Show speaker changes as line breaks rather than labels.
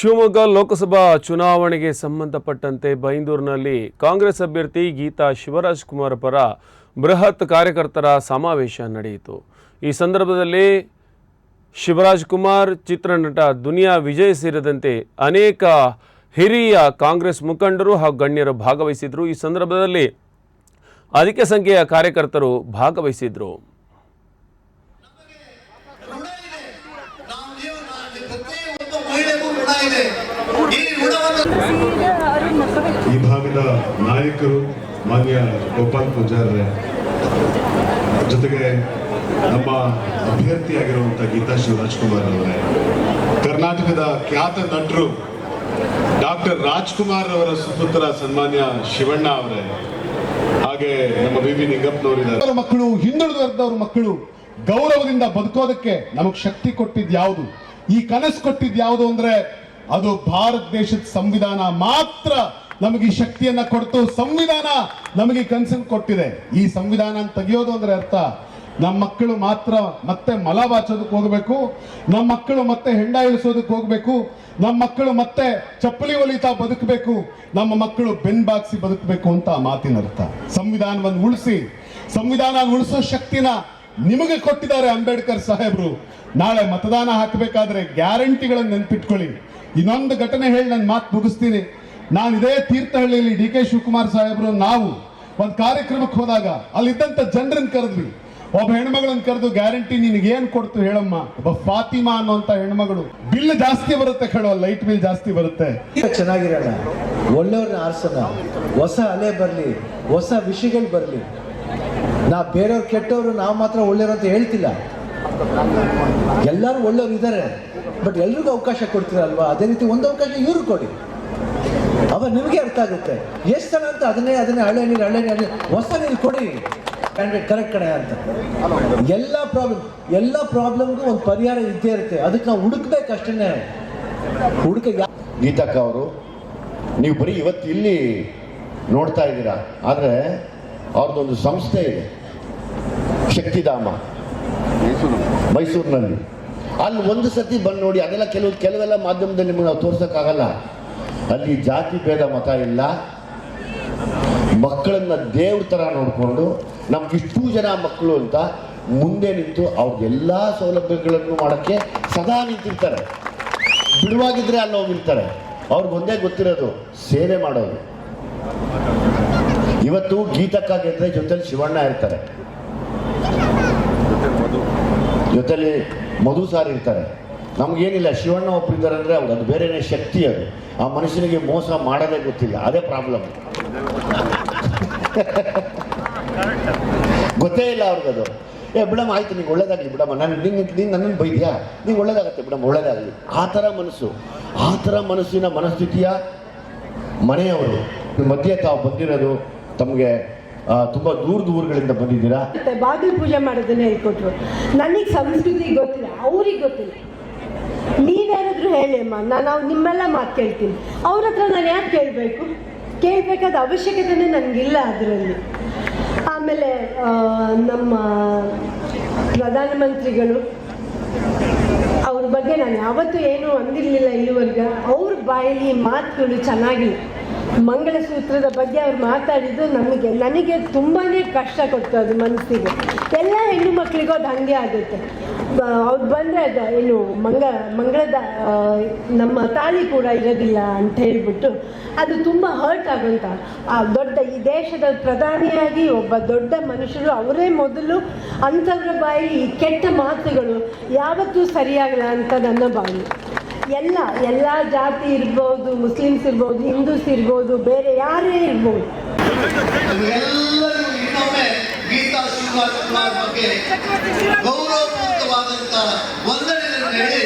ಶಿವಮೊಗ್ಗ ಲೋಕಸಭಾ ಚುನಾವಣೆಗೆ ಸಂಬಂಧಪಟ್ಟಂತೆ ಬೈಂದೂರಿನಲ್ಲಿ ಕಾಂಗ್ರೆಸ್ ಅಭ್ಯರ್ಥಿ ಗೀತಾ ಶಿವರಾಜ್ ಕುಮಾರ್ ಪರ ಬೃಹತ್ ಕಾರ್ಯಕರ್ತರ ಸಮಾವೇಶ ನಡೆಯಿತು. ಈ ಸಂದರ್ಭದಲ್ಲಿ ಶಿವರಾಜ್ ಕುಮಾರ್ ಚಿತ್ರನಟ ದುನಿಯಾ ವಿಜಯ್ ಸೇರಿದಂತೆ ಅನೇಕ ಹಿರಿಯ ಕಾಂಗ್ರೆಸ್ ಮುಖಂಡರು ಹಾಗೂ ಗಣ್ಯರು ಭಾಗವಹಿಸಿದ್ರು. ಈ ಸಂದರ್ಭದಲ್ಲಿ ಅಧಿಕ ಸಂಖ್ಯೆಯ ಕಾರ್ಯಕರ್ತರು ಭಾಗವಹಿಸಿದ್ರು
ಋಣ ಇದೆ ನಾವು ನೀವು ನಾನು ಪ್ರತಿಯೊಂದು ಮಹಿಳೆಗೂ ಋಣ ಇದೆ. ಈ
ಈ ಭಾಗದ ನಾಯಕರು ಮಾನ್ಯ ಗೋಪಾಲ್ ಪೂಜಾರ್ರೆ ಜೊತೆಗೆ ನಮ್ಮ ಅಭ್ಯರ್ಥಿಯಾಗಿರುವಂಥ ಗೀತಾ ಶಿವರಾಜ್ಕುಮಾರ್ ಅವರೇ ಕರ್ನಾಟಕದ ಖ್ಯಾತ ನಟರು ಡಾಕ್ಟರ್ ರಾಜ್ಕುಮಾರ್ ಅವರ ಸುಪುತ್ರ ಸನ್ಮಾನ್ಯ ಶಿವಣ್ಣ ಅವರೇ ಹಾಗೆ ನಮ್ಮ ಬಿ ಬಿ ನಿಂಗಪ್ಪನವರಿದ್ದಾರೆ
ಅವರ ಮಕ್ಕಳು ಹಿಂದುಳಿದ ವರ್ಗದವ್ರ ಮಕ್ಕಳು ಗೌರವದಿಂದ ಬದುಕೋದಕ್ಕೆ ನಮಗ್ ಶಕ್ತಿ ಕೊಟ್ಟಿದ್ ಯಾವುದು? ಈ ಕನಸು ಕೊಟ್ಟಿದ್ ಯಾವುದು ಅಂದ್ರೆ ಅದು ಭಾರತ ದೇಶದ ಸಂವಿಧಾನ ಮಾತ್ರ ನಮಗೆ ಈ ಶಕ್ತಿಯನ್ನ ಕೊಡ್ತು. ಸಂವಿಧಾನ ನಮಗೆ ಕನ್ಸನ್ ಕೊಟ್ಟಿದೆ. ಈ ಸಂವಿಧಾನ ತೆಗೆಯೋದು ಅಂದ್ರೆ ಅರ್ಥ. ನಮ್ಮ ಮಕ್ಕಳು ಮಾತ್ರ ಮತ್ತೆ ಮಲ ಬಾಚೋದಕ್ಕೆ ಹೋಗ್ಬೇಕು. ನಮ್ಮ ಮಕ್ಕಳು ಮತ್ತೆ ಹೆಂಡ ಇಳಿಸೋದಕ್ಕೆ ಹೋಗ್ಬೇಕು. ನಮ್ಮ ಮಕ್ಕಳು ಮತ್ತೆ ಚಪ್ಪಲಿ ಒಲಿತಾ ಬದುಕಬೇಕು. ನಮ್ಮ ಮಕ್ಕಳು ಬೆನ್ ಬಾಕ್ಸಿ ಬದುಕಬೇಕು ಅಂತ ಮಾತಿನ ಅರ್ಥ. ಸಂವಿಧಾನವನ್ನು ಉಳಿಸಿ. ಸಂವಿಧಾನ ಉಳಿಸೋ ಶಕ್ತಿನ ನಿಮಗೆ ಕೊಟ್ಟಿದ್ದಾರೆ ಅಂಬೇಡ್ಕರ್ ಸಾಹೇಬ್ರು. ನಾಳೆ ಮತದಾನ ಹಾಕಬೇಕಾದ್ರೆ ಗ್ಯಾರಂಟಿಗಳನ್ನು ನೆನ್ಪಿಟ್ಕೊಳ್ಳಿ. ಇನ್ನೊಂದು ಘಟನೆ ಹೇಳಿ ನನ್ನ ಮಾತು ಮುಗಿಸ್ತೀನಿ. ನಾನು ಇದೇ ತೀರ್ಥಹಳ್ಳಿಯಲ್ಲಿ ಡಿ ಕೆ ಶಿವಕುಮಾರ್ ಸಾಹೇಬ್ರು, ನಾವು ಒಂದು ಕಾರ್ಯಕ್ರಮಕ್ಕೆ ಹೋದಾಗ ಅಲ್ಲಿದ್ದಂತ ಜನರನ್ನ ಕರೆದ್ವಿ. ಒಬ್ಬ ಹೆಣ್ಮಗಳನ್ನ ಕರೆದು ಗ್ಯಾರಂಟಿ ನಿನಗೆ ಏನ್ ಕೊಡ್ತು ಹೇಳಮ್ಮ? ಒಬ್ಬ ಫಾತಿಮಾ ಅನ್ನುವಂತ ಹೆಣ್ಮಗಳು. ಬಿಲ್ ಜಾಸ್ತಿ ಬರುತ್ತೆ ಕೇಳೋ, ಲೈಟ್ ಬಿಲ್ ಜಾಸ್ತಿ ಬರುತ್ತೆ.
ಚೆನ್ನಾಗಿರೋಣ ಒಳ್ಳೆಯವ್ರನ್ನ ಆರಿಸೋಣ. ಹೊಸ ಅಲೆ ಬರಲಿ, ಹೊಸ ವಿಷಯಗಳು ಬರಲಿ. ನಾ ಬೇರೆಯವ್ರು ಕೆಟ್ಟವರು ನಾವು ಮಾತ್ರ ಒಳ್ಳೆಯವರು ಅಂತ ಹೇಳ್ತಿಲ್ಲ. ಎಲ್ಲರೂ ಒಳ್ಳೆಯವ್ರು ಇದ್ದಾರೆ ಬಟ್ ಎಲ್ರಿಗೂ ಅವಕಾಶ ಕೊಡ್ತೀರಲ್ವಾ? ಅದೇ ರೀತಿ ಒಂದು ಅವಕಾಶ ಇವ್ರಿಗೆ ಕೊಡಿ. ಅವ ನಿಮಗೆ ಅರ್ಥ ಆಗುತ್ತೆ. ಎಷ್ಟು ಜನ ಅಂತ ಅದನ್ನೇ ಅದನ್ನೇ ಹಳೆ ನೀರು ಹಳೆ ನೀರು ಹೊಸ ನೀರು ಕೊಡಿ. ಕ್ಯಾಂಡಿಡೇಟ್ ಕರೆಕ್ಟ್ ಕಡೆ ಅಂತ. ಎಲ್ಲ ಪ್ರಾಬ್ಲಮ್ ಎಲ್ಲ ಪ್ರಾಬ್ಲಮ್ಗೂ ಒಂದು ಪರಿಹಾರ ಇದ್ದೇ ಇರುತ್ತೆ. ಅದಕ್ಕೆ ನಾವು ಹುಡುಕ್ಬೇಕು ಅಷ್ಟೇ ಹುಡುಕ
ಗೀತಕ್ಕ ಅವರು, ನೀವು ಬರೀ ಇವತ್ತು ಇಲ್ಲಿ ನೋಡ್ತಾ ಇದ್ದೀರಾ. ಆದರೆ ಅವ್ರದ್ದೊಂದು ಸಂಸ್ಥೆ ಇದೆ. ಶಕ್ತಿಧಾಮ ಮೈಸೂರಿನಲ್ಲಿ. ಅಲ್ಲಿ ಒಂದು ಸತಿ ಬಂದು ನೋಡಿ ಅದೆಲ್ಲ ಕೆಲವು ಕೆಲವೆಲ್ಲ ಮಾಧ್ಯಮದಲ್ಲಿ ನಿಮಗೆ ನಾವು ತೋರ್ಸೋಕ್ಕಾಗಲ್ಲ. ಅಲ್ಲಿ ಜಾತಿ ಭೇದ ಮತ ಇಲ್ಲ. ಮಕ್ಕಳನ್ನ ದೇವ್ರ ಥರ ನೋಡಿಕೊಂಡು ನಮ್ಗೆ ಇಷ್ಟು ಜನ ಮಕ್ಕಳು ಅಂತ ಮುಂದೆ ನಿಂತು ಅವ್ರಿಗೆಲ್ಲ ಸೌಲಭ್ಯಗಳನ್ನು ಮಾಡೋಕ್ಕೆ ಸದಾ ನಿಂತಿರ್ತಾರೆ. ಬಿಡುವಾಗಿದ್ರೆ ಅಲ್ಲಿ ಹೋಗಿರ್ತಾರೆ ಅವ್ರಿಗೆ ಒಂದೇ ಗೊತ್ತಿರೋದು ಸೇವೆ ಮಾಡೋದು. ಇವತ್ತು ಗೀತಕ್ಕಾಗಿದ್ರೆ ಜೊತೆಲಿ ಶಿವಣ್ಣ ಇರ್ತಾರೆ. ಜೊತೆಲಿ ಮಧು ಸಾರ್ ಇರ್ತಾರೆ. ನಮಗೇನಿಲ್ಲ, ಶಿವಣ್ಣ ಒಬ್ಬರಿದ್ದಾರೆ ಅಂದರೆ ಅವ್ರು, ಅದು ಬೇರೆನೇ ಶಕ್ತಿ ಅದು. ಆ ಮನುಷ್ಯನಿಗೆ ಮೋಸ ಮಾಡೋದೇ ಗೊತ್ತಿಲ್ಲ, ಅದೇ ಪ್ರಾಬ್ಲಮ್ ಗೊತ್ತೇ ಇಲ್ಲ ಅವ್ರಿಗದು ಏ, ಬಿಡಮ್ಮ, ಆಯ್ತು, ನಿಂಗೆ ಒಳ್ಳೇದಾಗಲಿ, ಬಿಡಮ್ಮ. ನಾನು ನಿಂಗೆ ನೀನು ನನ್ನನ್ನು ಬೈದ್ಯಾ? ನಿಂಗೆ ಒಳ್ಳೇದಾಗತ್ತೆ, ಬಿಡಮ್ಮ, ಒಳ್ಳೇದಾಗಲಿ. ಆ ಥರ ಮನಸ್ಸು. ಆ ಥರ ಮನಸ್ಸಿನ ಮನಸ್ಥಿತಿಯ ಮನೆಯವರು. ಮಧ್ಯೆ ತಾವು ಬಂದಿರೋದು ತಮಗೆ ತುಂಬ ದೂರ ದೂರಗಳಿಂದ ಬಂದಿದ್ದೀರಾ?
ಬಾಗಿ ಬಾಗಿಲು ಪೂಜೆ ಮಾಡೋದನ್ನ ಹೇಳ್ಕೊಟ್ರು. ನನಗೆ ಸಂಸ್ಕೃತಿ ಗೊತ್ತಿಲ್ಲ, ಅವ್ರಿಗೆ ಗೊತ್ತಿಲ್ಲ. ನೀವೇನಾದರೂ ಹೇಳಿ ಅಮ್ಮ, ನಾನು ನಿಮ್ಮೆಲ್ಲ ಮಾತು ಕೇಳ್ತೀನಿ. ಅವ್ರ ಹತ್ರ ನಾನು ಯಾಕೆ ಕೇಳಬೇಕು? ಕೇಳಬೇಕಾದ ಅವಶ್ಯಕತೆನೇ ನನಗಿಲ್ಲ ಅದರಲ್ಲಿ. ಆಮೇಲೆ ನಮ್ಮ ಪ್ರಧಾನಮಂತ್ರಿಗಳು ಅವ್ರ ಬಗ್ಗೆ ನಾನು ಯಾವತ್ತೂ ಏನೂ ಅಂದಿರಲಿಲ್ಲ ಇಲ್ಲಿವರೆಗೆ. ಅವ್ರ ಬಾಯಲ್ಲಿ ಮಾತುಗಳು ಚೆನ್ನಾಗಿಲ್ಲ. ಮಂಗಳಸೂತ್ರದ ಬಗ್ಗೆ ಅವ್ರು ಮಾತಾಡಿದ್ದು ನಮಗೆ, ನನಗೆ ತುಂಬಾ ಕಷ್ಟ ಕೊಡ್ತು ಅದು ಮನಸ್ಸಿಗೆ. ಎಲ್ಲ ಹೆಣ್ಣು ಮಕ್ಕಳಿಗೂ ಅದು ಹಾಗೆ ಆಗುತ್ತೆ. ಅವ್ರು ಬಂದರೆ ಅದು ಏನು, ಮಂಗ, ಮಂಗಳದ ನಮ್ಮ ತಾಳಿ ಕೂಡ ಇರೋದಿಲ್ಲ ಅಂತ ಹೇಳಿಬಿಟ್ಟು ಅದು ತುಂಬ ಹರ್ಟ್ ಆಗುವಂಥ ಆ ದೊಡ್ಡ, ಈ ದೇಶದ ಪ್ರಧಾನಿಯಾಗಿ ಒಬ್ಬ ದೊಡ್ಡ ಮನುಷ್ಯರು ಅವರೇ ಮೊದಲು ಅಂಥವ್ರ ಬಾಯಿ ಕೆಟ್ಟ ಮಾತುಗಳು ಯಾವತ್ತೂ ಸರಿಯಾಗಲ್ಲ ಅಂತ ನನ್ನ ಭಾವನೆ. ಎಲ್ಲ ಎಲ್ಲ ಜಾತಿ ಇರ್ಬೋದು, ಮುಸ್ಲಿಮ್ಸ್ ಇರ್ಬೋದು, ಹಿಂದೂಸ್ ಇರ್ಬೋದು, ಬೇರೆ ಯಾರೇ ಇರ್ಬೋದು.
ಗೀತಾ ಶಿವರಾಜ್ ಕುಮಾರ್ ಬಗ್ಗೆ ಗೌರವಪೂರ್ವಕವಾದಂತ ವಂದನೆಗಳನ್ನು ಹೇಳಿ.